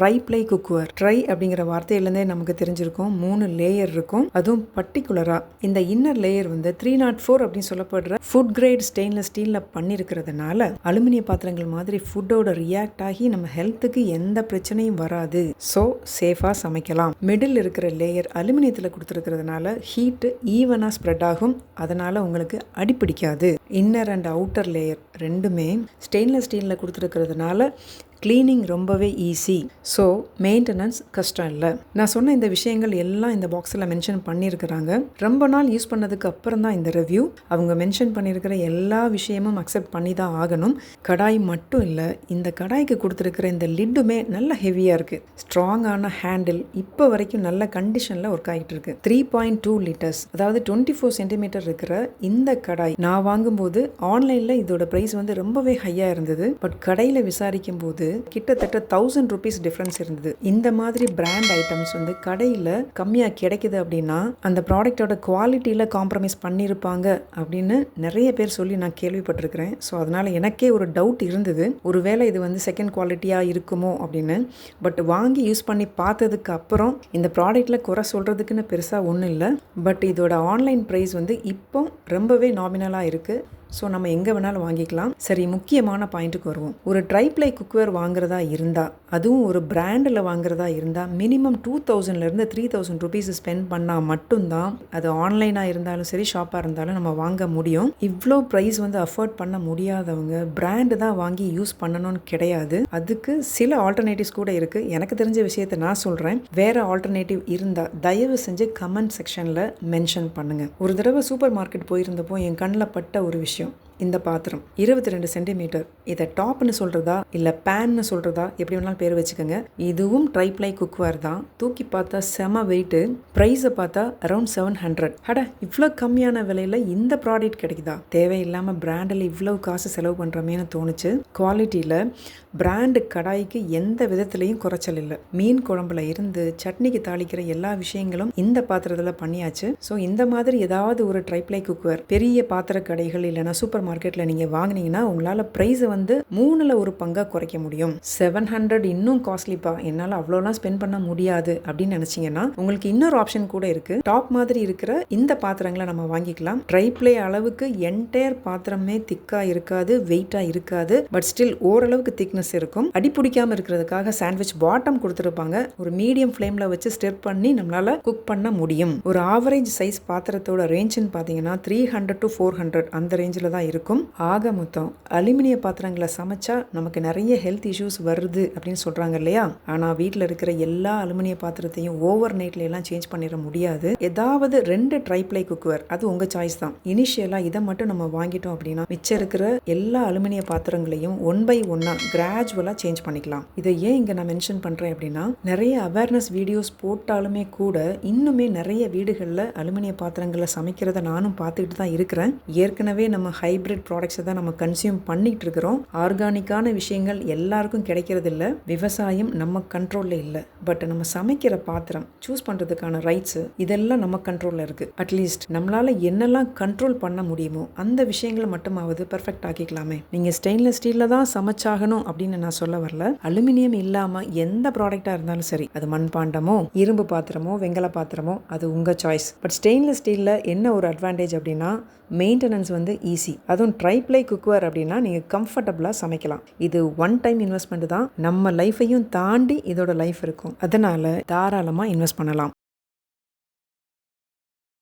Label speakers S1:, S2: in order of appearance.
S1: Try ply குக்குவர் try அப்படிங்கிற வார்த்தையிலேருந்தே நமக்கு தெரிஞ்சிருக்கும். மூணு லேயர் இருக்கும். அதுவும் பர்டிகுலராக இந்த இன்னர் லேயர் வந்து த்ரீ நாட் ஃபோர் அப்படின்னு சொல்லப்படுற ஃபுட் கிரேட் ஸ்டெயின்லெஸ் ஸ்டீலில் பண்ணியிருக்கிறதுனால அலுமினிய பாத்திரங்கள் மாதிரி ஃபுட்டோட ரியாக்ட் ஆகி நம்ம ஹெல்த்துக்கு எந்த பிரச்சனையும் வராது. ஸோ சேஃபாக சமைக்கலாம். மிடில் இருக்கிற லேயர் அலுமினியத்தில் கொடுத்துருக்கிறதுனால ஹீட்டு ஈவனாக ஸ்ப்ரெட் ஆகும். அதனால் உங்களுக்கு அடிப்பிடிக்காது இன்னர் அண்ட் அவுட்டர் லேயர் ரெண்டுமே ஸ்டெயின்லெஸ் ஸ்டீலில் கொடுத்துருக்கிறதுனால க்ளீனிங் ரொம்பவே ஈஸி ஸோ மெயின்டெனன்ஸ் கஷ்டம் இல்லை. நான் சொன்ன இந்த விஷயங்கள் எல்லாம் இந்த பாக்ஸில் மென்ஷன் பண்ணியிருக்கிறாங்க ரொம்ப நாள் யூஸ் பண்ணதுக்கு அப்புறம் தான் இந்த ரிவ்யூ அவங்க மென்ஷன் பண்ணியிருக்கிற எல்லா விஷயமும் அக்செப்ட் பண்ணி தான் ஆகணும். கடாய் மட்டும் இல்லை இந்த கடாய்க்கு கொடுத்துருக்கிற இந்த லிட்டுமே நல்ல ஹெவியாக இருக்குது ஸ்ட்ராங்கான ஹேண்டில் இப்போ வரைக்கும் நல்ல கண்டிஷனில் ஒர்க் ஆகிட்டு இருக்கு. த்ரீ பாயிண்ட் டூ லிட்டர்ஸ் அதாவது டுவெண்ட்டி ஃபோர் சென்டிமீட்டர் இருக்கிற இந்த கடாய் நான் வாங்கும்போது ஆன்லைனில் இதோட ப்ரைஸ் வந்து ரொம்பவே ஹையாக இருந்தது. பட் கடையில் விசாரிக்கும் போது கிட்டத்தட்ட தௌசண்ட் ருபீஸ் டிஃப்ரென்ஸ் இருந்தது. இந்த மாதிரி பிராண்ட் ஐட்டம்ஸ் வந்து கடையில் கம்மியாக கிடைக்குது அப்படின்னா அந்த ப்ராடக்டோட குவாலிட்டியில் காம்ப்ரமைஸ் பண்ணியிருப்பாங்க அப்படின்னு நிறைய பேர் சொல்லி நான் கேள்விப்பட்டிருக்கிறேன். ஸோ அதனால் எனக்கே ஒரு டவுட் இருந்தது. ஒருவேளை இது வந்து செகண்ட் குவாலிட்டியாக இருக்குமோ அப்படின்னு. பட் வாங்கி யூஸ் பண்ணி பார்த்ததுக்கு அப்புறம் இந்த ப்ராடக்ட்டில் குறை சொல்கிறதுக்குன்னு பெருசாக ஒன்றும் இல்லை. பட் இதோட ஆன்லைன் ப்ரைஸ் வந்து இப்போ ரொம்பவே நாமினலாக இருக்குது ஸோ நம்ம எங்கே வேணாலும் வாங்கிக்கலாம். சரி முக்கியமான பாயிண்ட்டுக்கு வருவோம். ஒரு ட்ரைப்ளை குக்வேர் வாங்குறதா இருந்தால் அதுவும் ஒரு பிராண்டில் வாங்குறதா இருந்தால் மினிமம் டூ தௌசண்ட்லேருந்து த்ரீ தௌசண்ட் ருபீஸ் ஸ்பெண்ட் பண்ணால் மட்டும்தான் அது ஆன்லைனாக இருந்தாலும் சரி ஷாப்பாக இருந்தாலும் நம்ம வாங்க முடியும். இவ்வளோ ப்ரைஸ் வந்து அஃபோர்ட் பண்ண முடியாதவங்க பிராண்டு தான் வாங்கி யூஸ் பண்ணணும்னு கிடையாது. அதுக்கு சில ஆல்டர்னேட்டிவ்ஸ் கூட இருக்குது எனக்கு தெரிஞ்ச விஷயத்த நான் சொல்கிறேன் வேறு ஆல்டர்னேட்டிவ் இருந்தால் தயவு செஞ்சு கமெண்ட் செக்ஷனில் மென்ஷன் பண்ணுங்கள் ஒரு தடவை சூப்பர் மார்க்கெட் போயிருந்தப்போ என் கண்ணில் பட்ட ஒரு விஷயம் espacio. இந்த பாத்திரம் இருபத்தி ரெண்டு சென்டிமீட்டர். இதை டாப்னு சொல்கிறதா இல்லை பேன்னு சொல்கிறதா எப்படி வேணாலும் பேர் வச்சுக்கோங்க. இதுவும் ட்ரைப்ளை குக்வேர் தான். தூக்கி பார்த்தா செம வெயிட்டு ப்ரைஸை பார்த்தா அரௌண்ட் செவன் ஹண்ட்ரட் அட இவ்வளோ கம்மியான விலையில் இந்த ப்ராடக்ட் கிடைக்குதா? தேவையில்லாமல் பிராண்டில் இவ்வளோ காசு செலவு பண்ணுறமேனு தோணுச்சு. குவாலிட்டியில் பிராண்டு கடாய்க்கு எந்த விதத்துலையும் குறைச்சல் இல்லை. மீன் குழம்புல இருந்து சட்னிக்கு தாளிக்கிற எல்லா விஷயங்களும் இந்த பாத்திரத்தில் பண்ணியாச்சு. ஸோ இந்த மாதிரி ஏதாவது ஒரு ட்ரைப்ளை குக்வேர் பெரிய பாத்திர கடைகள் இல்லைனா சூப்பர் மார்க்கெட்டில் நீங்கள் வாங்கினீங்கன்னா உங்களால் ப்ரைஸை வந்து மூணில் ஒரு பங்காக குறைக்க முடியும். செவன் ஹண்ட்ரட் இன்னும் காஸ்ட்லிப்பா என்னால் அவ்வளோலாம் ஸ்பெண்ட் பண்ண முடியாது அப்படின்னு நினச்சிங்கன்னா உங்களுக்கு இன்னொரு ஆப்ஷன் கூட இருக்குது டாப் மாதிரி இருக்கிற இந்த பாத்திரங்களை நம்ம வாங்கிக்கலாம். ட்ரை பிளே அளவுக்கு என்டையர் பாத்திரமே திக்காக இருக்காது வெயிட்டாக இருக்காது பட் ஸ்டில் ஓரளவுக்கு திக்னஸ் இருக்கும். அடி பிடிக்காம இருக்கிறதுக்காக சாண்ட்விச் பாட்டம் கொடுத்துருப்பாங்க. ஒரு மீடியம் ஃப்ளேமில் வச்சு ஸ்டிர் பண்ணி நம்மளால் குக் பண்ண முடியும். ஒரு ஆவரேஜ் சைஸ் பாத்திரத்தோட ரேஞ்சுன்னு பார்த்தீங்கன்னா three hundred to four hundred அந்த ரேஞ்சில் தான் இருக்கும். ஆக மொத்தம் அலுமினிய பாத்திரங்களை சமைச்சா நமக்கு நிறைய ஹெல்த் இஷ்யூஸ் வருது அப்படின்னு சொல்கிறாங்க இல்லையா? ஆனால் வீட்டில் இருக்கிற எல்லா அலுமினிய பாத்திரத்தையும் ஓவர் நைட்ல எல்லாம் சேஞ்ச் பண்ணிட முடியாது. ஏதாவது ரெண்டு ட்ரைப்ளை குக்வேர் அது உங்கள் சாய்ஸ் தான். இனிஷியலாக இதை மட்டும் நம்ம வாங்கிட்டோம் அப்படின்னா மிச்சம் இருக்கிற எல்லா அலுமினிய பாத்திரங்களையும் ஒன் பை ஒன்னா கிராஜுவலாக சேஞ்ச் பண்ணிக்கலாம். இதை ஏன் இங்கே நான் மென்ஷன் பண்ணுறேன் அப்படின்னா நிறைய அவேர்னஸ் வீடியோஸ் போட்டாலுமே கூட இன்னுமே நிறைய வீடுகளில் அலுமினிய பாத்திரங்களை சமைக்கிறத நானும் பார்த்துக்கிட்டு தான் இருக்கிறேன். ஏற்கனவே நம்ம ஹைபிரிட் ப்ராடக்ட்ஸை தான் நம்ம கன்சியூம் பண்ணிட்டு இருக்கிறோம் ஆர்கானிக்கான விஷயங்கள் எல்லாருக்கும் கிடைக்கிறது இல்லை விவசாயம் நம்ம கண்ட்ரோலில் இல்லை. பட் நம்ம சமைக்கிற பாத்திரம் சூஸ் பண்ணுறதுக்கான ரைட்ஸு இதெல்லாம் நம்ம கண்ட்ரோலில் இருக்குது அட்லீஸ்ட் நம்மளால் என்னெல்லாம் கண்ட்ரோல் பண்ண முடியுமோ அந்த விஷயங்களை மட்டுமாவது பர்ஃபெக்ட் ஆக்கிக்கலாமே. நீங்கள் ஸ்டெயின்லெஸ் ஸ்டீலில் தான் சமைச்சாகணும் அப்படின்னு நான் சொல்ல வரல. அலுமினியம் இல்லாமல் எந்த ப்ராடக்டாக இருந்தாலும் சரி அது மண்பாண்டமோ இரும்பு பாத்திரமோ வெங்கல பாத்திரமோ அது உங்கள் சாய்ஸ் பட் ஸ்டெயின்லெஸ் ஸ்டீலில் என்ன ஒரு அட்வான்டேஜ் அப்படின்னா மெயின்டெனன்ஸ் வந்து ஈஸி அதுவும் ட்ரைப்ளை குக்வேர் அப்படின்னா நீங்கள் கம்ஃபர்டபுளாக சமைக்கலாம். இது ஒன் டைம் இன்வெஸ்ட்மெண்ட் தான். நம்ம லைஃப்பையும் தாண்டி இதோட லைஃப் இருக்கும். அதனால் தாராளமாக இன்வெஸ்ட் பண்ணலாம்.